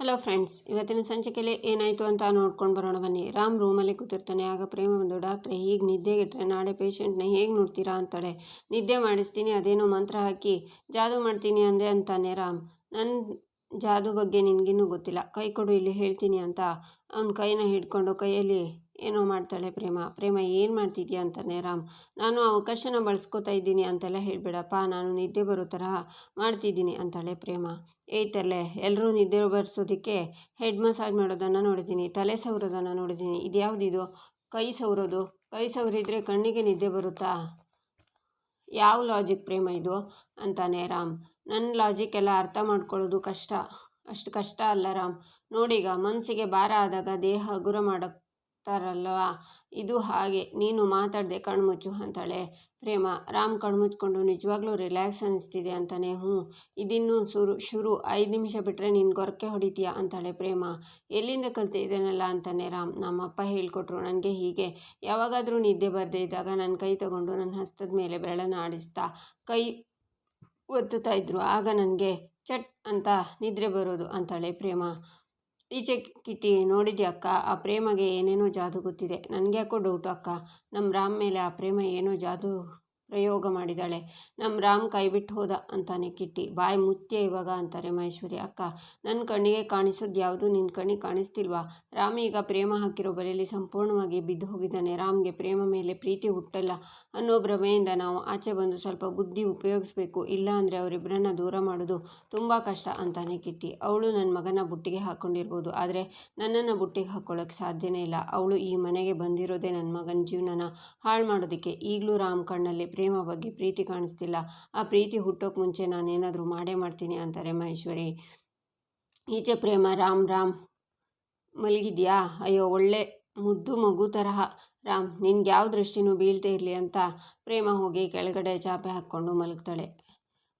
Hello friends ಇವತ್ತಿನ ಸಂಚಿಕೆಯಲ್ಲಿ ಏನಾಯಿತು ಅಂತ ನೋಡ್ಕೊಂಡು ಬರೋಣ ಬನ್ನಿ. ರಾಮ್ ರೂಮಲ್ಲಿ ಕೂತಿರ್ತಾನೆ, ಆಗ ಪ್ರೇಮ ಬಂದು, ಡಾಕ್ಟ್ರೆ, ಹೀಗೆ ನಿದ್ದೆಗಿಟ್ಟರೆ ನಾಳೆ ಪೇಷಂಟ್ನ ಹೇಗೆ ನೋಡ್ತೀರಾ? ಅಂತಾಳೆ. ನಿದ್ದೆ ಮಾಡಿಸ್ತೀನಿ, ಅದೇನೋ ಮಂತ್ರ ಹಾಕಿ, ಜಾದು ಮಾಡ್ತೀನಿ ಅಂದೆ ಅಂತಾನೆ ರಾಮ್. ನನ್ನ ಜಾದು ಬಗ್ಗೆ ನಿನಗಿನ್ನೂ ಗೊತ್ತಿಲ್ಲ. ಕೈ ಕೊಡು, ಇಲ್ಲಿ ಹೇಳ್ತೀನಿ ಅಂತ. ಅವನ ಕೈನ ಹಿಡ್ಕೊಂಡು ಕೈಯಲ್ಲಿ ಏನೋ ಮಾಡ್ತಾಳೆ ಪ್ರೇಮ. ಪ್ರೇಮ, ಏನು ಮಾಡ್ತಿದ್ಯಾ ಅಂತಾನೆ ರಾಮ್. ನಾನು ಅವಕಾಶನ ಬಳಸ್ಕೊತಾ ಇದ್ದೀನಿ ಅಂತೆಲ್ಲ ಹೇಳಬೇಡಪ್ಪ. ನಾನು ನಿದ್ದೆ ಬರೋ ತರಹ ಮಾಡ್ತಿದ್ದೀನಿ ಅಂತಾಳೆ ಪ್ರೇಮ. ಏಯ್ತಲ್ಲೇ ಎಲ್ಲರೂ ನಿದ್ದೆ ಬರ್ಸೋದಕ್ಕೆ ಹೆಡ್ ಮಸಾಜ್ ಮಾಡೋದನ್ನು ನೋಡಿದ್ದೀನಿ. ತಲೆ ಸವರೋದನ್ನು ನೋಡಿದ್ದೀನಿ. ಇದು ಯಾವುದಿದು ಕೈ ಸವರೋದು? ಕೈ ಸವರಿದ್ರೆ ಕಣ್ಣಿಗೆ ನಿದ್ದೆ ಬರುತ್ತಾ? ಯಾವ ಲಾಜಿಕ್ ಪ್ರೇಮ ಇದು? ಅಂತಾನೆ ರಾಮ್. ನನ್ನ ಲಾಜಿಕ್ ಎಲ್ಲ ಅರ್ಥ ಮಾಡ್ಕೊಳ್ಳೋದು ಕಷ್ಟ. ಅಷ್ಟು ಕಷ್ಟ ಅಲ್ಲ ರಾಮ್. ನೋಡಿಗ ಮನಸ್ಸಿಗೆ ಭಾರ ಆದಾಗ ದೇಹ ಹಗುರ ಮಾಡೋಕ್ತಾರಲ್ವಾ ಇದು ಹಾಗೆ. ನೀನು ಮಾತಾಡದೆ ಕಣ್ಮುಚ್ಚು ಅಂತಾಳೆ. ಪ್ರೇಮ, ರಾಮ್ ಕಣ್ಮುಚ್ಕೊಂಡು ನಿಜವಾಗ್ಲೂ ರಿಲ್ಯಾಕ್ಸ್ ಅನ್ನಿಸ್ತಿದೆ ಅಂತಾನೆ. ಹ್ಞೂ. ಇದಿನ್ನು ಶುರು ಶುರು. ಐದು ನಿಮಿಷ ಬಿಟ್ಟರೆ ನೀನು ಗೊರಕೆ ಹೊಡಿತೀಯ ಅಂತಾಳೆ ಪ್ರೇಮ. ಎಲ್ಲಿಂದ ಕಲ್ತಿದ್ದೇನಲ್ಲ ಅಂತಾನೆ ರಾಮ್. ನಮ್ಮಪ್ಪ ಹೇಳಿಕೊಟ್ರು ನನಗೆ ಹೀಗೆ. ಯಾವಾಗಾದರೂ ನಿದ್ದೆ ಬರದೇ ಇದ್ದಾಗ ನನ್ನ ಕೈ ತಗೊಂಡು ನನ್ನ ಹಸ್ತದ ಮೇಲೆ ಬೆರಳನ್ನು ಆಡಿಸ್ತಾ ಕೈ ಒತ್ತುತ್ತಾ ಇದ್ರು. ಆಗ ನನಗೆ ಚಟ್ ಅಂತ ನಿದ್ರೆ ಬರೋದು ಅಂತಾಳೆ ಪ್ರೇಮ. ಈಚೆ ಕಿತಿ ನೋಡಿದ್ಯಾ ಅಕ್ಕ? ಆ ಪ್ರೇಮಗೆ ಏನೇನೋ ಜಾದು ಗೊತ್ತಿದೆ ನನಗ್ಯಾಕೋ ಡೌಟು ಅಕ್ಕ. ನಮ್ಮ ರಾಮ್ ಮೇಲೆ ಆ ಪ್ರೇಮ ಏನೋ ಜಾದು ಪ್ರಯೋಗ ಮಾಡಿದಾಳೆ. ನಮ್ಮ ರಾಮ್ ಕೈ ಬಿಟ್ಟು ಹೋದ ಅಂತಾನೆ ಕಿಟ್ಟಿ. ಬಾಯಿ ಮುತ್ಯ ಇವಾಗ ಅಂತಾರೆ ಮಹೇಶ್ವರಿ. ಅಕ್ಕ ನನ್ನ ಕಣ್ಣಿಗೆ ಕಾಣಿಸೋದು ಯಾವುದು? ನಿನ್ನ ಕಣ್ಣಿಗೆ ಕಾಣಿಸ್ತಿಲ್ವಾ? ರಾಮ್ ಈಗ ಪ್ರೇಮ ಹಾಕಿರೋ ಬಲೆಯಲ್ಲಿ ಸಂಪೂರ್ಣವಾಗಿ ಬಿದ್ದು ಹೋಗಿದ್ದಾನೆ. ರಾಮ್ಗೆ ಪ್ರೇಮ ಮೇಲೆ ಪ್ರೀತಿ ಹುಟ್ಟಲ್ಲ ಅನ್ನೋ ಭ್ರಮೆಯಿಂದ ನಾವು ಆಚೆ ಬಂದು ಸ್ವಲ್ಪ ಬುದ್ಧಿ ಉಪಯೋಗಿಸ್ಬೇಕು. ಇಲ್ಲ ಅಂದರೆ ಅವರಿಬ್ಬರನ್ನ ದೂರ ಮಾಡೋದು ತುಂಬ ಕಷ್ಟ ಅಂತಾನೆ ಕಿಟ್ಟಿ. ಅವಳು ನನ್ನ ಮಗನ ಬುಟ್ಟಿಗೆ ಹಾಕ್ಕೊಂಡಿರ್ಬೋದು ಆದರೆ ನನ್ನನ್ನು ಬುಟ್ಟಿಗೆ ಹಾಕ್ಕೊಳ್ಳೋಕ್ಕೆ ಸಾಧ್ಯನೇ ಇಲ್ಲ. ಅವಳು ಈ ಮನೆಗೆ ಬಂದಿರೋದೇ ನನ್ನ ಮಗನ ಜೀವನನ ಹಾಳು ಮಾಡೋದಕ್ಕೆ. ಈಗಲೂ ರಾಮ್ ಕಣ್ಣಲ್ಲಿ ಪ್ರೇಮ ಬಗ್ಗೆ ಪ್ರೀತಿ ಕಾಣಿಸ್ತಿಲ್ಲ. ಆ ಪ್ರೀತಿ ಹುಟ್ಟೋಕೆ ಮುಂಚೆ ನಾನೇನಾದರೂ ಮಾಡೇ ಮಾಡ್ತೀನಿ ಅಂತಾರೆ ಮಹೇಶ್ವರಿ. ಈಚೆ ಪ್ರೇಮ, ರಾಮ್ ರಾಮ್, ಮಲಗಿದ್ಯಾ? ಅಯ್ಯೋ, ಒಳ್ಳೆ ಮುದ್ದು ಮಗು ತರಹ. ರಾಮ್ ನಿನ್ಗೆ ಯಾವ ದೃಷ್ಟಿನೂ ಬೀಳ್ತೇ ಇರಲಿ ಅಂತ ಪ್ರೇಮ ಹೋಗಿ ಕೆಳಗಡೆ ಚಾಪೆ ಹಾಕ್ಕೊಂಡು ಮಲಗ್ತಾಳೆ.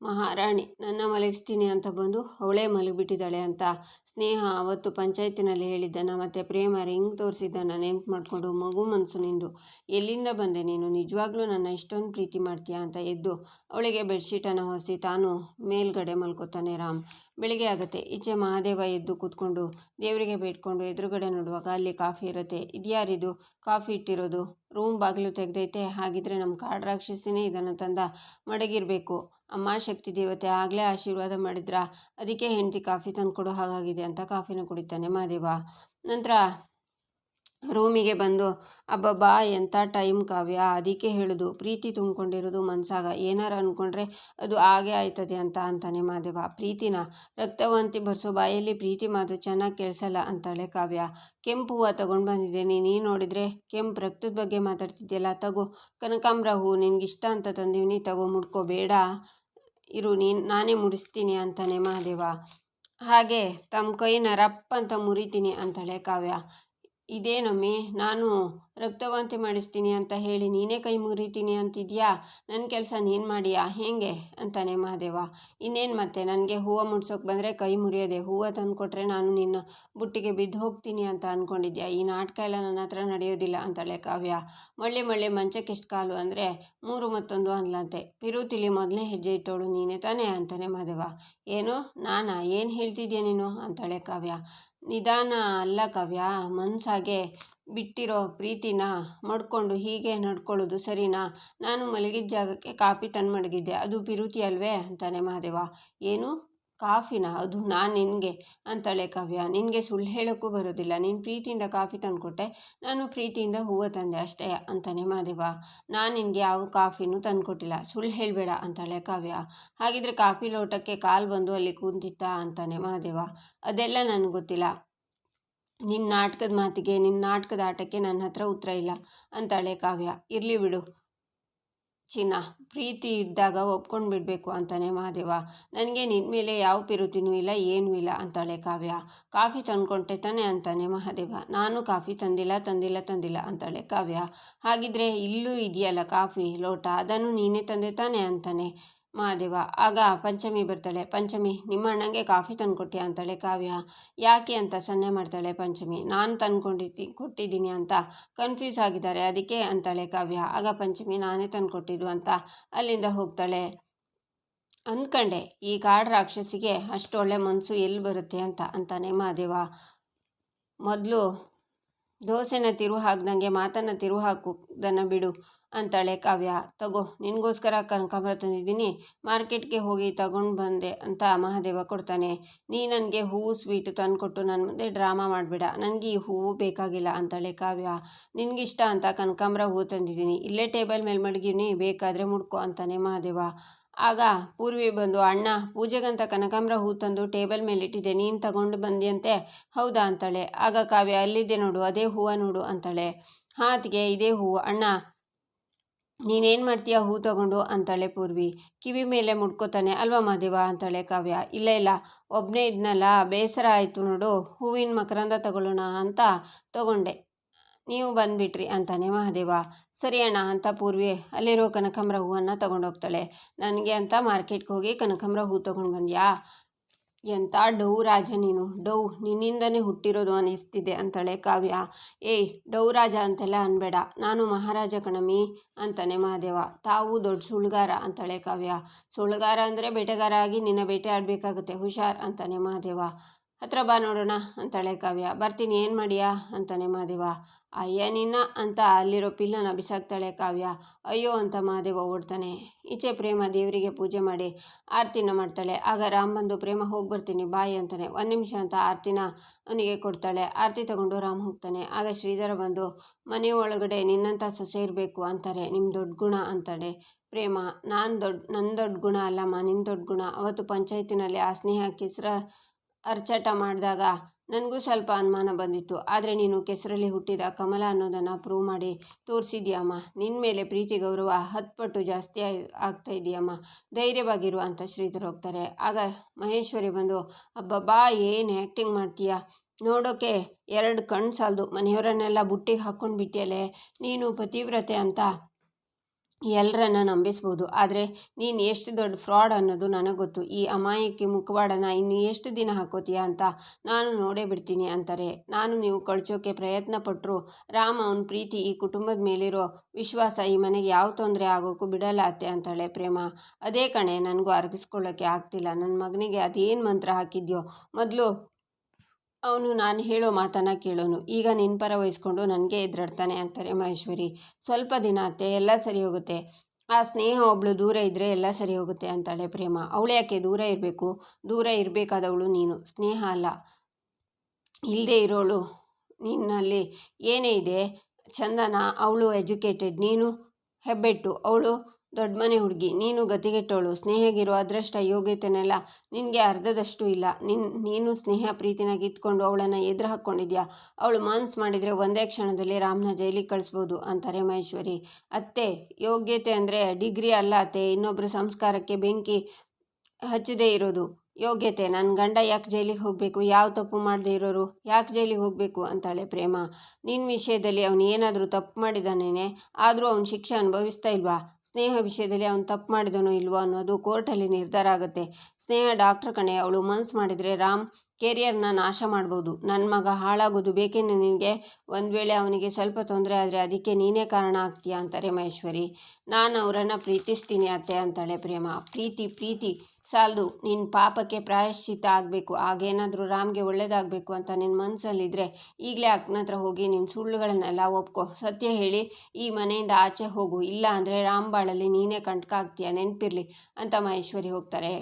ಮಹಾರಾಣಿ, ನನ್ನ ಮಲಗಿಸ್ತೀನಿ ಅಂತ ಬಂದು ಅವಳೇ ಮಲಗಿಬಿಟ್ಟಿದ್ದಾಳೆ ಅಂತ ಸ್ನೇಹ ಅವತ್ತು ಪಂಚಾಯತಿನಲ್ಲಿ ಹೇಳಿದ್ದನ್ನು ಮತ್ತು ಪ್ರೇಮ ರಿಂಗ್ ತೋರಿಸಿದ್ದನ್ನು ನೆನಪು ಮಾಡಿಕೊಂಡು ಮಗು ಮನಸ್ಸು ನಿಂದು. ಎಲ್ಲಿಂದ ಬಂದೆ ನೀನು? ನಿಜವಾಗ್ಲೂ ನನ್ನ ಇಷ್ಟೊಂದು ಪ್ರೀತಿ ಮಾಡ್ತೀಯಾ ಅಂತ ಎದ್ದು ಅವಳಿಗೆ ಬೆಡ್ಶೀಟನ್ನು ಹೊಸಿ ತಾನು ಮೇಲ್ಗಡೆ ಮಲ್ಕೋತಾನೆ ರಾಮ್. ಬೆಳಿಗ್ಗೆ ಆಗುತ್ತೆ. ಈಚೆ ಮಹಾದೇವ ಎದ್ದು ಕೂತ್ಕೊಂಡು ದೇವರಿಗೆ ಬೇಡ್ಕೊಂಡು ಎದುರುಗಡೆ ನೋಡುವಾಗ ಅಲ್ಲಿ ಕಾಫಿ ಇರುತ್ತೆ. ಇದ್ಯಾರಿದು? ಕಾಫಿ ಇಟ್ಟಿರೋದು. ರೂಮ್ ಬಾಗಿಲು ತೆಗೆದೈತೆ. ಹಾಗಿದ್ರೆ ನಮ್ಮ ಕಾಡು ರಾಕ್ಷಸಿನೇ ಇದನ್ನು ತಂದ ಮಡಗಿರಬೇಕು. ಅಮ್ಮ ಶಕ್ತಿ ದೇವತೆ, ಆಗಲೇ ಆಶೀರ್ವಾದ ಮಾಡಿದ್ರ? ಅದಕ್ಕೆ ಹೆಂಡತಿ ಕಾಫಿ ತಂದು ಕೊಡೋ ಹಾಗಾಗಿದೆ ಅಂತ ಕಾಫಿನ ಕುಡಿತಾನೆ ಮಹಾದೇವ. ನಂತರ ರೂಮಿಗೆ ಬಂದು ಅಬ್ಬಬ್ಬಾ ಎಂಥ ಟೈಮ್ ಕಾವ್ಯ ಅದಕ್ಕೆ ಹೇಳೋದು, ಪ್ರೀತಿ ತುಂಬಿಕೊಂಡಿರೋದು ಮನಸ್ಸಾಗ ಏನಾರು ಅಂದ್ಕೊಂಡ್ರೆ ಅದು ಹಾಗೆ ಆಯ್ತದೆ ಅಂತ, ಅಂತಾನೆ ಮಾದೇವ. ಪ್ರೀತಿನ? ರಕ್ತವಂತಿ ಬರ್ಸೋ ಬಾಯಲ್ಲಿ ಪ್ರೀತಿ ಮಾತು ಚೆನ್ನಾಗಿ ಕೇಳಿಸಲ್ಲ ಅಂತಾಳೆ ಕಾವ್ಯ. ಕೆಂಪು ಹೂವು ತಗೊಂಡು ಬಂದಿದ್ದೇನೆ, ನೀನು ನೋಡಿದರೆ ಕೆಂಪು ರಕ್ತದ ಬಗ್ಗೆ ಮಾತಾಡ್ತಿದ್ಯಲ್ಲ, ತಗೋ. ಕನಕಾಂಬ್ರ ಹೂವು ನಿನ್ಗಿಷ್ಟ ಅಂತ ತಂದೀವಿ ತಗೋ ಮುಡ್ಕೋ, ಬೇಡ. ಇರು, ನೀನು, ನಾನೇ ಮುಡಿಸ್ತೀನಿ, ಅಂತಾನೆ ಮಹಾದೇವ ಹಾಗೆ ತಮ್ಮ ಕೈನ ರಪ್ಪ ಅಂತ ಮುರಿತೀನಿ, ಅಂತಾಳೆ ಕಾವ್ಯ. ಇದೇನಮ್ಮಿ ನಾನು ರಕ್ತವಾಂತಿ ಮಾಡಿಸ್ತೀನಿ ಅಂತ ಹೇಳಿ ನೀನೇ ಕೈ ಮುರಿತೀನಿ ಅಂತಿದ್ಯಾ? ನನ್ನ ಕೆಲಸ ನೀನು ಮಾಡಿಯಾ? ಹೇಗೆ? ಅಂತಾನೆ ಮಹಾದೇವ. ಇನ್ನೇನು ಮತ್ತೆ? ನನಗೆ ಹೂವು ಮುಡ್ಸೋಕೆ ಬಂದರೆ ಕೈ ಮುರಿಯೋದೆ. ಹೂವು ತಂದು ಕೊಟ್ಟರೆ ನಾನು ನಿನ್ನ ಬುಟ್ಟಿಗೆ ಬಿದ್ದು ಹೋಗ್ತೀನಿ ಅಂತ ಅಂದ್ಕೊಂಡಿದ್ಯಾ ಈ ನಾಟಕ ಎಲ್ಲ ನನ್ನ ಹತ್ರ ನಡೆಯೋದಿಲ್ಲ, ಅಂತಾಳೆ ಕಾವ್ಯ. ಮಳ್ಳಿ ಮಳ್ಳಿ ಮಂಚಕ್ಕೆ ಎಷ್ಟು ಕಾಲು ಅಂದರೆ ಮೂರು ಮತ್ತೊಂದು ಅಂದ್ಲಂತೆ ಪಿರುತಿಲಿ ಮೊದಲನೇ ಹೆಜ್ಜೆ ಇಟ್ಟೋಳು. ನೀನೇ ತಾನೇ? ಅಂತಾನೆ ಮಹಾದೇವ. ಏನು? ನಾನಾ? ಏನು ಹೇಳ್ತಿದ್ಯಾ ನೀನು? ಅಂತಾಳೆ ಕಾವ್ಯ. ನಿಧಾನ ಅಲ್ಲ ಕಾವ್ಯ. ಮನ್ಸಾಗೆ ಬಿಟ್ಟಿರೋ ಪ್ರೀತಿನ ಮಡ್ಕೊಂಡು ಹೀಗೆ ನಡ್ಕೊಳ್ಳೋದು ಸರಿನಾ? ನಾನು ಮಲಗಿದ ಜಾಗಕ್ಕೆ ಕಾಫಿ ತಂದು ಮಡಗಿದ್ದೆ. ಅದು ಬಿರುತಿ ಅಲ್ವೇ? ಅಂತಾನೆ ಮಹಾದೇವ. ಏನು? ಕಾಫಿನ? ಅದು ನಾನು ನಿನಗೆ, ಅಂತಾಳೆ ಕಾವ್ಯ. ನಿನಗೆ ಸುಳ್ಳು ಹೇಳೋಕ್ಕೂ ಬರೋದಿಲ್ಲ. ನೀನು ಪ್ರೀತಿಯಿಂದ ಕಾಫಿ ತಂದುಕೊಟ್ಟೆ. ನಾನು ಪ್ರೀತಿಯಿಂದ ಹೂವು ತಂದೆ ಅಷ್ಟೇ, ಅಂತಾನೆ ಮಹಾದೇವ. ನಾನು ನಿನಗೆ ಯಾವ ಕಾಫಿನೂ ತಂದುಕೊಟ್ಟಿಲ್ಲ. ಸುಳ್ಳು ಹೇಳಬೇಡ, ಅಂತಾಳೆ ಕಾವ್ಯ. ಹಾಗಿದ್ರೆ ಕಾಫಿ ಲೋಟಕ್ಕೆ ಕಾಲು ಬಂದು ಅಲ್ಲಿ ಕುಂತಿತ್ತ, ಅಂತಾನೆ ಮಹಾದೇವ. ಅದೆಲ್ಲ ನನಗೆ ಗೊತ್ತಿಲ್ಲ. ನಿನ್ನ ನಾಟಕದ ಮಾತಿಗೆ ನಿನ್ನ ನಾಟಕದ ಆಟಕ್ಕೆ ನನ್ನ ಹತ್ರ ಉತ್ತರ ಇಲ್ಲ, ಅಂತಾಳೆ ಕಾವ್ಯ. ಇರಲಿ ಬಿಡು. ಚಿನ್ನ, ಪ್ರೀತಿ ಇದ್ದಾಗ ಒಪ್ಕೊಂಡು ಬಿಡಬೇಕು ಅಂತಾನೆ ಮಹಾದೇವ. ನನಗೆ ನಿನ್ನ ಮೇಲೆ ಯಾವ ಪಿರುತಿನೂ ಇಲ್ಲ, ಏನೂ ಇಲ್ಲ, ಅಂತಾಳೆ ಕಾವ್ಯ. ಕಾಫಿ ತಂದ್ಕೊಂಡೆ ತಾನೆ ಅಂತಾನೆ ಮಹಾದೇವ. ನಾನು ಕಾಫಿ ತಂದಿಲ್ಲ ತಂದಿಲ್ಲ ತಂದಿಲ್ಲ, ಅಂತಾಳೆ ಕಾವ್ಯ. ಹಾಗಿದ್ರೆ ಇಲ್ಲೂ ಇದೆಯಲ್ಲ ಕಾಫಿ, ಲೋಟ, ಅದನ್ನು ನೀನೇ ತಂದೆ ತಾನೆ ಅಂತಾನೆ. ಮಹಾದೇವ, ಆಗ ಪಂಚಮಿ ಬರ್ತಾಳೆ. ಪಂಚಮಿ, ನಿಮ್ಮ ಅಣ್ಣಂಗೆ ಕಾಫಿ ತಂದುಕೊಟ್ಟಿ ಅಂತಾಳೆ ಕಾವ್ಯ. ಯಾಕೆ ಅಂತ ಸನ್ನೆ ಮಾಡ್ತಾಳೆ ಪಂಚಮಿ. ನಾನು ತಂದ್ಕೊಂಡಿದ್ದಿ, ಕೊಟ್ಟಿದ್ದೀನಿ ಅಂತ ಕನ್ಫ್ಯೂಸ್ ಆಗಿದ್ದಾರೆ. ಅದಕ್ಕೆ ಅಂತಾಳೆ ಕಾವ್ಯ. ಆಗ ಪಂಚಮಿ, ನಾನೇ ತಂದುಕೊಟ್ಟಿದ್ದು ಅಂತ ಅಲ್ಲಿಂದ ಹೋಗ್ತಾಳೆ. ಅಂದ್ಕಂಡೆ, ಈ ಕಾಡು ರಾಕ್ಷಸಿಗೆ ಅಷ್ಟು ಒಳ್ಳೆ ಮನಸ್ಸು ಎಲ್ಲಿ ಬರುತ್ತೆ ಅಂತ, ಅಂತಾನೆ ಮಹಾದೇವ. ಮೊದಲು ದೋಸೆನ ತಿರುವು ಹಾಕ್ದಂಗೆ ಮಾತನ್ನು ತಿರು ಹಾಕುವುದನ್ನು ಬಿಡು. ಅಂತಾಳೆ ಕಾವ್ಯ. ತಗೋ, ನಿನಗೋಸ್ಕರ ಕನಕಾಂಬರ ತಂದಿದ್ದೀನಿ. ಮಾರ್ಕೆಟ್ಗೆ ಹೋಗಿ ತಗೊಂಡು ಬಂದೆ ಅಂತ ಮಹಾದೇವ ಕೊಡ್ತಾನೆ. ನೀ ನನಗೆ ಹೂವು ಸ್ವೀಟು ತಂದುಕೊಟ್ಟು ನನ್ನ ಮುಂದೆ ಡ್ರಾಮಾ ಮಾಡಬೇಡ. ನನಗೆ ಈ ಹೂವು ಬೇಕಾಗಿಲ್ಲ ಅಂತಾಳೆ ಕಾವ್ಯ. ನಿನಗಿಷ್ಟ ಅಂತ ಕನಕಾಂಬರ ಹೂ ತಂದಿದ್ದೀನಿ. ಇಲ್ಲೇ ಟೇಬಲ್ ಮೇಲೆ ಮಡಗಿನಿ ಬೇಕಾದರೆ ಮುಡ್ಕೊ ಅಂತಾನೆ ಮಹಾದೇವ. ಆಗ ಪೂರ್ವಿ ಬಂದು, ಅಣ್ಣ, ಪೂಜೆಗಂತ ಕನಕಾಂಬರ ಹೂ ತಂದು ಟೇಬಲ್ ಮೇಲೆ ಇಟ್ಟಿದ್ದೆ. ನೀನು ತಗೊಂಡು ಬಂದಿಯಂತೆ? ಹೌದಾ, ಅಂತಾಳೆ. ಆಗ ಕಾವ್ಯ ಅಲ್ಲಿದ್ದೆ ನೋಡು, ಅದೇ ಹೂವು ನೋಡು, ಅಂತಾಳೆ. ಹಾತಿಗೆ, ಇದೇ ಹೂವು. ಅಣ್ಣ ನೀನೇನು ಮಾಡ್ತೀಯ? ಹೂ ತಗೊಂಡು ಅಂತಾಳೆ ಪೂರ್ವಿ. ಕಿವಿ ಮೇಲೆ ಮುಡ್ಕೋತಾನೆ, ಅಲ್ವಾ ಮಾದೇವ ಅಂತಾಳೆ ಕಾವ್ಯ. ಇಲ್ಲ ಇಲ್ಲ. ಒಬ್ಬನೇ ಇದ್ನಲ್ಲ, ಬೇಸರ ಆಯಿತು ನೋಡು. ಹೂವಿನ ಮಕರಂದ ತಗೊಳ್ಳೋಣ ಅಂತ ತಗೊಂಡೆ. ನೀವು ಬಂದುಬಿಟ್ರಿ ಅಂತಾನೆ ಮಹಾದೇವ. ಸರಿ ಅಣ್ಣ ಅಂತ ಪೂರ್ವಿ ಅಲ್ಲಿರೋ ಕನಕಾಂಬ್ರ ಹೂವನ್ನು ತಗೊಂಡೋಗ್ತಾಳೆ. ನನಗೆ ಅಂತ ಮಾರ್ಕೆಟ್ಗೆ ಹೋಗಿ ಕನಕಾಂಬ್ರ ಹೂ ತೊಗೊಂಡು ಬಂದ್ಯಾ? ಎಂಥ ಡೌ ರಾಜ ನೀನು? ಡೌ, ನಿನ್ನಿಂದನೇ ಹುಟ್ಟಿರೋದು ಅನಿಸ್ತಿದೆ ಅಂತಳೆ ಕಾವ್ಯ. ಏಯ್ ಡೌ ರಾಜ ಅಂತೆಲ್ಲ ಅನ್ಬೇಡ. ನಾನು ಮಹಾರಾಜ ಕಣಮಿ ಅಂತಾನೆ ಮಹಾದೇವ. ತಾವು ದೊಡ್ಡ ಸುಳ್ಗಾರ ಅಂತಳೆ ಕಾವ್ಯ. ಸುಳ್ಗಾರ ಅಂದರೆ ಬೇಟೆಗಾರ ಆಗಿ ನಿನ್ನ ಬೇಟೆ ಆಡಬೇಕಾಗುತ್ತೆ. ಹುಷಾರ್ ಅಂತಾನೆ ಮಹಾದೇವ. ಹತ್ರ ಬಾ ನೋಡೋಣ, ಅಂತಾಳೆ ಕಾವ್ಯ. ಬರ್ತೀನಿ, ಏನು ಮಾಡಿಯಾ? ಅಂತಾನೆ ಮಾದೇವ. ಅಯ್ಯ, ನಿನ್ನ ಅಂತ ಅಲ್ಲಿರೋ ಪಿಲ್ಲನ ಬಿಸಾಕ್ತಾಳೆ ಕಾವ್ಯ. ಅಯ್ಯೋ, ಅಂತ ಮಹಾದೇವ ಓಡ್ತಾನೆ. ಈಚೆ ಪ್ರೇಮ ದೇವರಿಗೆ ಪೂಜೆ ಮಾಡಿ ಆರತಿನ ಮಾಡ್ತಾಳೆ. ಆಗ ರಾಮ್ ಬಂದು, ಪ್ರೇಮ, ಹೋಗಿ ಬರ್ತೀನಿ, ಬಾಯಿ, ಅಂತಾನೆ. ಒಂದು ನಿಮಿಷ ಅಂತ ಆರತಿನ ಅವನಿಗೆ ಕೊಡ್ತಾಳೆ. ಆರತಿ ತಗೊಂಡು ರಾಮ್ ಹೋಗ್ತಾನೆ. ಆಗ ಶ್ರೀಧರ ಬಂದು, ಮನೆ ಒಳಗಡೆ ನಿನ್ನಂಥ ಸೊಸೆ ಇರಬೇಕು, ಅಂತಾರೆ. ನಿಮ್ಮ ದೊಡ್ಡ ಗುಣ, ಅಂತಾಳೆ. ಪ್ರೇಮ, ನಾನು ದೊಡ್ಡ ನನ್ನ ದೊಡ್ಡ ಗುಣ ಅಲ್ಲಮ್ಮ ನಿನ್ನ ದೊಡ್ಡ ಗುಣ. ಅವತ್ತು ಪಂಚಾಯತಿನಲ್ಲಿ ಆ ಸ್ನೇಹ ಕೆಸರ ಅರ್ಚಾಟ ಮಾಡಿದಾಗ ನನಗೂ ಸ್ವಲ್ಪ ಅನುಮಾನ ಬಂದಿತ್ತು. ಆದರೆ ನೀನು ಕೆಸರಲ್ಲಿ ಹುಟ್ಟಿದ ಕಮಲ ಅನ್ನೋದನ್ನು ಪ್ರೂವ್ ಮಾಡಿ ತೋರಿಸಿದ್ಯಮ್ಮ. ನಿನ್ನ ಮೇಲೆ ಪ್ರೀತಿ, ಗೌರವ ಹತ್ತು ಪಟ್ಟು ಜಾಸ್ತಿ ಆಗ್ತಾ ಇದೆಯಮ್ಮ. ಧೈರ್ಯವಾಗಿರು ಅಂತ ಶ್ರೀಧರ್ ಹೋಗ್ತಾರೆ. ಆಗ ಮಹೇಶ್ವರಿ ಬಂದು, ಅಬ್ಬಬ್ಬಾ, ಏನು ಆ್ಯಕ್ಟಿಂಗ್ ಮಾಡ್ತೀಯಾ? ನೋಡೋಕೆ ಎರಡು ಕಣ್ಣು ಸಾಲದು. ಮನೆಯವರನ್ನೆಲ್ಲ ಬುಟ್ಟಿಗೆ ಹಾಕ್ಕೊಂಡು ಬಿಟ್ಟಿಯಲ್ಲೇ? ನೀನು ಪತಿವ್ರತೆ ಅಂತ ಎಲ್ಲರನ್ನ ನಂಬಿಸ್ಬೋದು. ಆದರೆ ನೀನು ಎಷ್ಟು ದೊಡ್ಡ ಫ್ರಾಡ್ ಅನ್ನೋದು ನನಗೆ ಗೊತ್ತು. ಈ ಅಮಾಯಕ್ಕೆ ಮುಖವಾಡನ ಇನ್ನು ಎಷ್ಟು ದಿನ ಹಾಕೋತೀಯ ಅಂತ ನಾನು ನೋಡೇ ಬಿಡ್ತೀನಿ ಅಂತಾರೆ. ನಾನು ನೀವು ಕಳ್ಸೋಕೆ ಪ್ರಯತ್ನ ಪಟ್ಟರು ರಾಮ ಅವನ ಪ್ರೀತಿ ಈ ಕುಟುಂಬದ ಮೇಲಿರೋ ವಿಶ್ವಾಸ ಈ ಮನೆಗೆ ಯಾವ ತೊಂದರೆ ಆಗೋಕ್ಕೂ ಬಿಡಲ್ಲ ಅತ್ತೆ ಅಂತಾಳೆ ಪ್ರೇಮ. ಅದೇ ಕಣೆ, ನನಗೂ ಅರಗಿಸ್ಕೊಳ್ಳೋಕ್ಕೆ ಆಗ್ತಿಲ್ಲ. ನನ್ನ ಮಗನಿಗೆ ಅದೇನು ಮಂತ್ರ ಹಾಕಿದ್ಯೋ? ಮೊದಲು ಅವನು ನಾನು ಹೇಳೋ ಮಾತನ್ನು ಕೇಳೋನು. ಈಗ ನಿನ್ನ ಪರ ವಹಿಸ್ಕೊಂಡು ನನಗೆ ಎದುರಾಡ್ತಾನೆ ಅಂತಾರೆ ಮಹೇಶ್ವರಿ. ಸ್ವಲ್ಪ ದಿನ ಅತ್ತೆ ಎಲ್ಲ ಸರಿ ಹೋಗುತ್ತೆ. ಆ ಸ್ನೇಹ ಒಬ್ಳು ದೂರ ಇದ್ದರೆ ಎಲ್ಲ ಸರಿ ಹೋಗುತ್ತೆ ಅಂತಾಳೆ ಪ್ರೇಮ. ಅವಳು ಯಾಕೆ ದೂರ ಇರಬೇಕು? ದೂರ ಇರಬೇಕಾದವಳು ನೀನು. ಸ್ನೇಹ ಅಲ್ಲ. ಇಲ್ಲದೆ ಇರೋಳು ನಿನ್ನಲ್ಲಿ. ಏನೇ ಇದೆ? ಚಂದನ, ಅವಳು ಎಜುಕೇಟೆಡ್ ನೀನು ಹೆಬ್ಬೆಟ್ಟು. ಅವಳು ದೊಡ್ಡ ಮನೆ ಹುಡುಗಿ, ನೀನು ಗತಿಗೆಟ್ಟವಳು ಸ್ನೇಹಗಿರುವ ಅದೃಷ್ಟ, ಯೋಗ್ಯತೆನೆಲ್ಲ ನಿನಗೆ ಅರ್ಧದಷ್ಟು ಇಲ್ಲ. ನಿನ್, ನೀನು ಸ್ನೇಹ ಪ್ರೀತಿನ ಕಿತ್ಕೊಂಡು ಅವಳನ್ನು ಎದುರು ಹಾಕ್ಕೊಂಡಿದ್ಯಾ ಅವಳು ಮಾನ್ಸ್ ಮಾಡಿದರೆ ಒಂದೇ ಕ್ಷಣದಲ್ಲಿ ರಾಮನ ಜೈಲಿಗೆ ಕಳಿಸ್ಬೋದು ಅಂತಾರೆ ಮಹೇಶ್ವರಿ. ಅತ್ತೆ, ಯೋಗ್ಯತೆ ಅಂದರೆ ಡಿಗ್ರಿ ಅಲ್ಲ ಅತ್ತೆ ಇನ್ನೊಬ್ಬರ ಸಂಸ್ಕಾರಕ್ಕೆ ಬೆಂಕಿ ಹಚ್ಚದೇ ಇರೋದು. ಯೋಗ್ಯತೆ ನನ್ನ ಗಂಡ ಯಾಕೆ ಜೈಲಿಗೆ ಹೋಗಬೇಕು? ಯಾವ ತಪ್ಪು ಮಾಡದೇ ಇರೋರು? ಯಾಕೆ ಜೈಲಿಗೆ ಹೋಗಬೇಕು? ಅಂತಾಳೆ ಪ್ರೇಮ. ನಿನ್ನ ವಿಷಯದಲ್ಲಿ ಅವನು ಏನಾದರೂ ತಪ್ಪು ಮಾಡಿದಾನೇನೆ? ಆದರೂ ಅವನು ಶಿಕ್ಷೆ ಅನುಭವಿಸ್ತಾ ಇಲ್ವಾ? ಸ್ನೇಹ ವಿಷಯದಲ್ಲಿ ಅವನು ತಪ್ಪು ಮಾಡಿದನೋ ಇಲ್ವೋ ಅನ್ನೋದು ಕೋರ್ಟಲ್ಲಿ ನಿರ್ಧಾರ ಆಗುತ್ತೆ. ಸ್ನೇಹ ಡಾಕ್ಟರ್ ಕಣೆ, ಅವಳು ಮನ್ಸು ಮಾಡಿದರೆ ರಾಮ್ ಕೆರಿಯರ್ನ ನಾಶ ಮಾಡ್ಬೋದು. ನನ್ನ ಮಗ ಹಾಳಾಗೋದು ಬೇಕೇನೆ ನಿನಗೆ? ಒಂದು ವೇಳೆ ಅವನಿಗೆ ಸ್ವಲ್ಪ ತೊಂದರೆ ಆದರೆ ಅದಕ್ಕೆ ನೀನೇ ಕಾರಣ ಆಗ್ತೀಯಾ ಅಂತಾರೆ ಮಹೇಶ್ವರಿ. ನಾನು ಅವರನ್ನು ಪ್ರೀತಿಸ್ತೀನಿ ಅತ್ತೆ ಅಂತಾಳೆ ಪ್ರೇಮ. ಪ್ರೀತಿ ಪ್ರೀತಿ. ಸಾಲದು ನಿನ್ನ ಪಾಪಕ್ಕೆ ಪ್ರಾಯಶ್ಚಿತ ಆಗಬೇಕು ಆಗೇನಾದರೂ ರಾಮ್ಗೆ ಒಳ್ಳೇದಾಗಬೇಕು ಅಂತ ನಿನ್ನ ಮನಸ್ಸಲ್ಲಿದ್ದರೆ ಈಗಲೇ ಅಕ್ಕನ ಹತ್ರ ಹೋಗಿ ನಿನ್ನ ಸುಳ್ಳುಗಳನ್ನೆಲ್ಲ ಒಪ್ಕೊ. ಸತ್ಯ ಹೇಳಿ, ಈ ಮನೆಯಿಂದ ಆಚೆ ಹೋಗು, ಇಲ್ಲ ಅಂದರೆ ರಾಮ್ಬಾಳಲ್ಲಿ ನೀನೇ ಕಂಟಕ ಆಗ್ತೀಯ ನೆನಪಿರಲಿ ಅಂತ ಮಹೇಶ್ವರಿ ಹೋಗ್ತಾರೆ.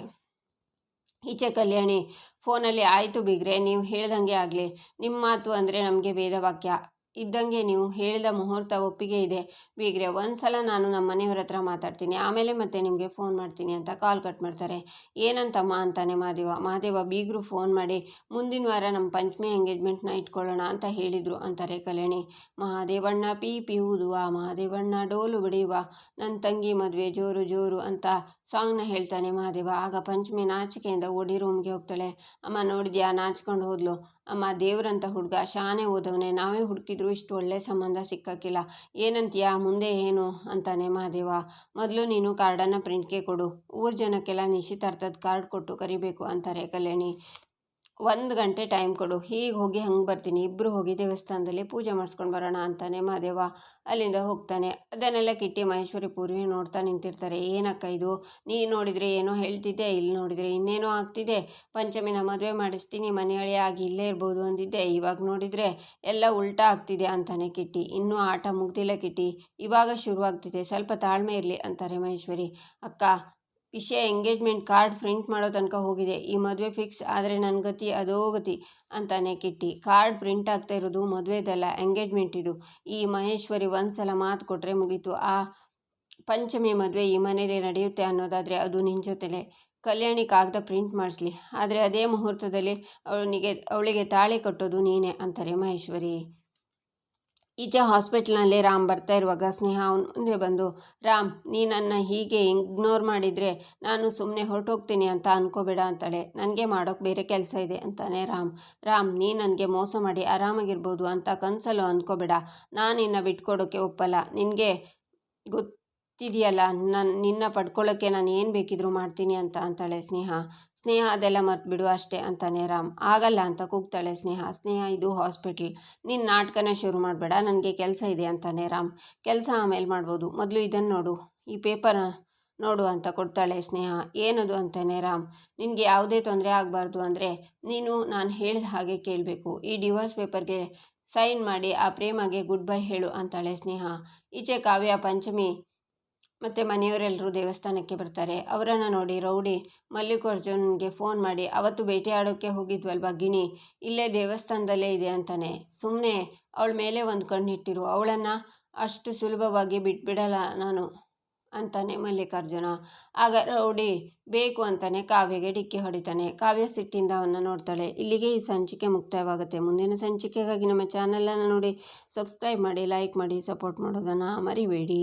ಈಚೆ ಕಲ್ಯಾಣಿ, ಫೋನಲ್ಲಿ, ಆಯಿತು ಬಿಗ್ರೆ, ನೀವು ಹೇಳ್ದಂಗೆ ಆಗಲಿ ನಿಮ್ಮ ಮಾತು ಅಂದರೆ ನಮಗೆ ವೇದವಾಕ್ಯ. ಇದ್ದಂಗೆ ನೀವು ಹೇಳಿದ ಮುಹೂರ್ತ ಒಪ್ಪಿಗೆ ಇದೆ. ಬೀಗ್ರೆ ಒಂದು ಸಲ ನಾನು ನಮ್ಮ ಮನೆಯವ್ರ ಹತ್ರ ಮಾತಾಡ್ತೀನಿ. ಆಮೇಲೆ ಮತ್ತೆ ನಿಮಗೆ ಫೋನ್ ಮಾಡ್ತೀನಿ ಅಂತ ಕಾಲ್ ಕಟ್ ಮಾಡ್ತಾರೆ. ಏನಂತಮ್ಮ ಅಂತಾನೆ ಮಹಾದೇವ ಮಹಾದೇವ ಬೀಗರು ಫೋನ್ ಮಾಡಿ, ಮುಂದಿನ ವಾರ ನಮ್ಮ ಪಂಚಮಿ ಎಂಗೇಜ್ಮೆಂಟ್ನ ಇಟ್ಕೊಳ್ಳೋಣ ಅಂತ ಹೇಳಿದರು ಅಂತಾರೆ ಕಲ್ಯಾಣಿ. ಮಹಾದೇವಣ್ಣ, ಪಿ ಪಿ, ಊದುವ. ಮಹಾದೇವಣ್ಣ, ಡೋಲು ಬಡಿಯುವ. ನನ್ನ ತಂಗಿ ಮದುವೆ ಜೋರು ಜೋರು ಅಂತ ಸಾಂಗ್ನ ಹೇಳ್ತಾನೆ ಮಹಾದೇವ ಆಗ ಪಂಚಮಿ ನಾಚಿಕೆಯಿಂದ ಓಡಿ ರೂಮ್ಗೆ ಹೋಗ್ತಾಳೆ. ಅಮ್ಮ ನೋಡಿದ್ಯಾ? ನಾಚ್ಕೊಂಡು ಹೋದ್ಲು. ಅಮ್ಮ ದೇವ್ರಂತ ಹುಡುಗ, ಶಾನೆ ಓದವನೇ, ನಾವೇ ಹುಡುಕಿದ್ರು ಇಷ್ಟು ಒಳ್ಳೆ ಸಂಬಂಧ ಸಿಕ್ಕಕ್ಕಿಲ್ಲ ಏನಂತೀಯ, ಮುಂದೆ ಏನು? ಅಂತಾನೆ ಮಹಾದೇವ. ಮೊದಲು ನೀನು ಕಾರ್ಡನ್ನು ಪ್ರಿಂಟ್ಗೆ ಕೊಡು. ಊರು ಜನಕ್ಕೆಲ್ಲ ನಿಶ್ಚಿತಾರ್ಥದ ಕಾರ್ಡ್ ಕೊಟ್ಟು ಕರಿಬೇಕು ಅಂತಾರೆ ಕಲ್ಯಾಣಿ. ಒಂದು ಗಂಟೆ ಟೈಮ್ ಕೊಡು. ಹೀಗೆ ಹೋಗಿ ಹಂಗೆ ಬರ್ತೀನಿ. ಇಬ್ಬರು ಹೋಗಿ ದೇವಸ್ಥಾನದಲ್ಲಿ ಪೂಜೆ ಮಾಡಿಸ್ಕೊಂಡು ಬರೋಣ ಅಂತಾನೆ ಮಹಾದೇವ ಅಲ್ಲಿಂದ ಹೋಗ್ತಾನೆ. ಅದನ್ನೆಲ್ಲ ಕಿಟ್ಟಿ ಮಹೇಶ್ವರಿ ಪೂರ್ವಿ ನೋಡ್ತಾ ನಿಂತಿರ್ತಾರೆ. ಏನಕ್ಕ ಇದು? ನೀ ನೋಡಿದರೆ ಏನೋ ಹೇಳ್ತಿದ್ದೆ ಇಲ್ಲಿ ನೋಡಿದರೆ ಇನ್ನೇನೋ ಆಗ್ತಿದೆ. ಪಂಚಮಿನ ಮದುವೆ ಮಾಡಿಸ್ತೀನಿ ಮನೆಯೊಳೆ ಆಗಿ ಇಲ್ಲೇ ಇರ್ಬೋದು ಅಂದಿದ್ದೆ. ಇವಾಗ ನೋಡಿದರೆ ಎಲ್ಲ ಉಲ್ಟಾ ಆಗ್ತಿದೆ ಅಂತಾನೆ ಕಿಟ್ಟಿ. ಇನ್ನೂ ಆಟ ಮುಗ್ದಿಲ್ಲ ಕಿಟ್ಟಿ. ಇವಾಗ ಶುರುವಾಗ್ತಿದೆ. ಸ್ವಲ್ಪ ತಾಳ್ಮೆ ಇರಲಿ ಅಂತಾರೆ ಮಹೇಶ್ವರಿ. ಅಕ್ಕ ವಿಷಯ ಎಂಗೇಜ್ಮೆಂಟ್ ಕಾರ್ಡ್ ಪ್ರಿಂಟ್ ಮಾಡೋ ತನಕ ಹೋಗಿದೆ. ಈ ಮದುವೆ ಫಿಕ್ಸ್ ಆದರೆ ನನ್ನ ಗತಿ ಅದೋ ಗತಿ ಅಂತಾನೆ ಕಿಟ್ಟಿ. ಕಾರ್ಡ್ ಪ್ರಿಂಟ್ ಆಗ್ತಾ ಇರೋದು ಮದುವೆದಲ್ಲ ಎಂಗೇಜ್ಮೆಂಟ್ ಇದು. ಈ ಮಹೇಶ್ವರಿ ಒಂದ್ಸಲ ಮಾತು ಕೊಟ್ಟರೆ ಮುಗೀತು. ಆ ಪಂಚಮಿ ಮದುವೆ ಈ ಮನೆಯಲ್ಲೇ ನಡೆಯುತ್ತೆ ಅನ್ನೋದಾದರೆ ಅದು ನಿನ್ನ ಜೊತೆಲೆ. ಕಲ್ಯಾಣಿ ಕಾಗದ ಪ್ರಿಂಟ್ ಮಾಡಿಸ್ಲಿ. ಆದರೆ ಅದೇ ಮುಹೂರ್ತದಲ್ಲಿ ಅವನಿಗೆ, ಅವಳಿಗೆ ತಾಳಿ ಕಟ್ಟೋದು ನೀನೇ ಅಂತಾರೆ ಮಹೇಶ್ವರಿ. ಈಚೆ ಹಾಸ್ಪಿಟ್ಲ್ನಲ್ಲಿ ರಾಮ್ ಬರ್ತಾ ಇರುವಾಗ ಸ್ನೇಹ ಅವನ ಮುಂದೆ ಬಂದು, ರಾಮ್, ನೀ ನನ್ನ ಹೀಗೆ ಇಗ್ನೋರ್ ಮಾಡಿದರೆ ನಾನು ಸುಮ್ಮನೆ ಹೊರಟೋಗ್ತೀನಿ ಅಂತ ಅನ್ಕೋಬೇಡ ಅಂತಾಳೆ. ನನಗೆ ಮಾಡೋಕ್ಕೆ ಬೇರೆ ಕೆಲಸ ಇದೆ ಅಂತಾನೆ ರಾಮ್. ರಾಮ್, ನೀ ನನಗೆ ಮೋಸ ಮಾಡಿ ಆರಾಮಾಗಿರ್ಬೋದು ಅಂತ ಕನಸಲ್ಲೂ ಅಂದ್ಕೋಬೇಡ ನಾನು ನಿನ್ನ ಬಿಟ್ಕೊಡೋಕ್ಕೆ ಒಪ್ಪಲ್ಲ. ನಿನಗೆ ಗೊತ್ತಿದೆಯಲ್ಲ ನನ್ನ ನಿನ್ನ ಪಡ್ಕೊಳ್ಳೋಕ್ಕೆ ನಾನು ಏನು ಬೇಕಿದ್ರು ಮಾಡ್ತೀನಿ ಅಂತ, ಅಂತಾಳೆ ಸ್ನೇಹ. ಸ್ನೇಹ ಅದೆಲ್ಲ ಬಿಡು ಅಷ್ಟೇ, ಅಂತಾನೆ ರಾಮ್. ಆಗಲ್ಲ ಅಂತ ಕೂಗ್ತಾಳೆ ಸ್ನೇಹ. ಸ್ನೇಹ ಇದು ಹಾಸ್ಪಿಟ್ಲ್. ನಿನ್ನ ನಾಟಕನ ಶುರು ಮಾಡಬೇಡ, ನನಗೆ ಕೆಲಸ ಇದೆ, ಅಂತಾನೆ ರಾಮ್. ಕೆಲಸ ಆಮೇಲೆ ಮಾಡ್ಬೋದು. ಮೊದಲು ಇದನ್ನು ನೋಡು. ಈ ಪೇಪರ್ ನೋಡು ಅಂತ ಕೊಡ್ತಾಳೆ ಸ್ನೇಹ. ಏನದು, ಅಂತಾನೆ ರಾಮ್. ನಿನಗೆ ಯಾವುದೇ ತೊಂದರೆ ಆಗಬಾರ್ದು ಅಂದರೆ ನೀನು, ನಾನು ಹೇಳಿದ ಹಾಗೆ ಕೇಳಬೇಕು. ಈ ಡಿವೋರ್ಸ್ ಪೇಪರ್ಗೆ ಸೈನ್ ಮಾಡಿ, ಆ ಪ್ರೇಮಗೆ ಗುಡ್ ಬೈ ಹೇಳು, ಅಂತಾಳೆ ಸ್ನೇಹ. ಈಚೆ ಕಾವ್ಯ, ಪಂಚಮಿ ಮತ್ತು ಮನೆಯವರೆಲ್ಲರೂ ದೇವಸ್ಥಾನಕ್ಕೆ ಬರ್ತಾರೆ. ಅವರನ್ನು ನೋಡಿ ರೌಡಿ ಮಲ್ಲಿಕಾರ್ಜುನ್ಗೆ ಫೋನ್ ಮಾಡಿ, ಅವತ್ತು ಬೇಟೆಯಾಡೋಕ್ಕೆ ಹೋಗಿದ್ವಲ್ವ ಗಿಣಿ? ಇಲ್ಲೇ ದೇವಸ್ಥಾನದಲ್ಲೇ ಇದೆ ಅಂತಾನೆ. ಸುಮ್ಮನೆ ಅವಳ ಮೇಲೆ ಒಂದು ಕಣ್ಣಿಟ್ಟಿರು. ಅವಳನ್ನು ಅಷ್ಟು ಸುಲಭವಾಗಿ ಬಿಟ್ಬಿಡಲ್ಲ ನಾನು, ಅಂತಾನೆ ಮಲ್ಲಿಕಾರ್ಜುನ. ಆಗ ರೌಡಿ, ಬೇಕು ಅಂತಾನೆ ಕಾವ್ಯಗೆ ಡಿಕ್ಕಿ ಹೊಡಿತಾನೆ. ಕಾವ್ಯ ಸಿಟ್ಟಿಂದ ಅವನ್ನ ನೋಡ್ತಾಳೆ. ಇಲ್ಲಿಗೆ ಈ ಸಂಚಿಕೆ ಮುಕ್ತಾಯವಾಗುತ್ತೆ. ಮುಂದಿನ ಸಂಚಿಕೆಗಾಗಿ ನಮ್ಮ ಚಾನಲನ್ನು ನೋಡಿ, ಸಬ್ಸ್ಕ್ರೈಬ್ ಮಾಡಿ, ಲೈಕ್ ಮಾಡಿ, ಸಪೋರ್ಟ್ ಮಾಡೋದನ್ನು ಮರಿಬೇಡಿ.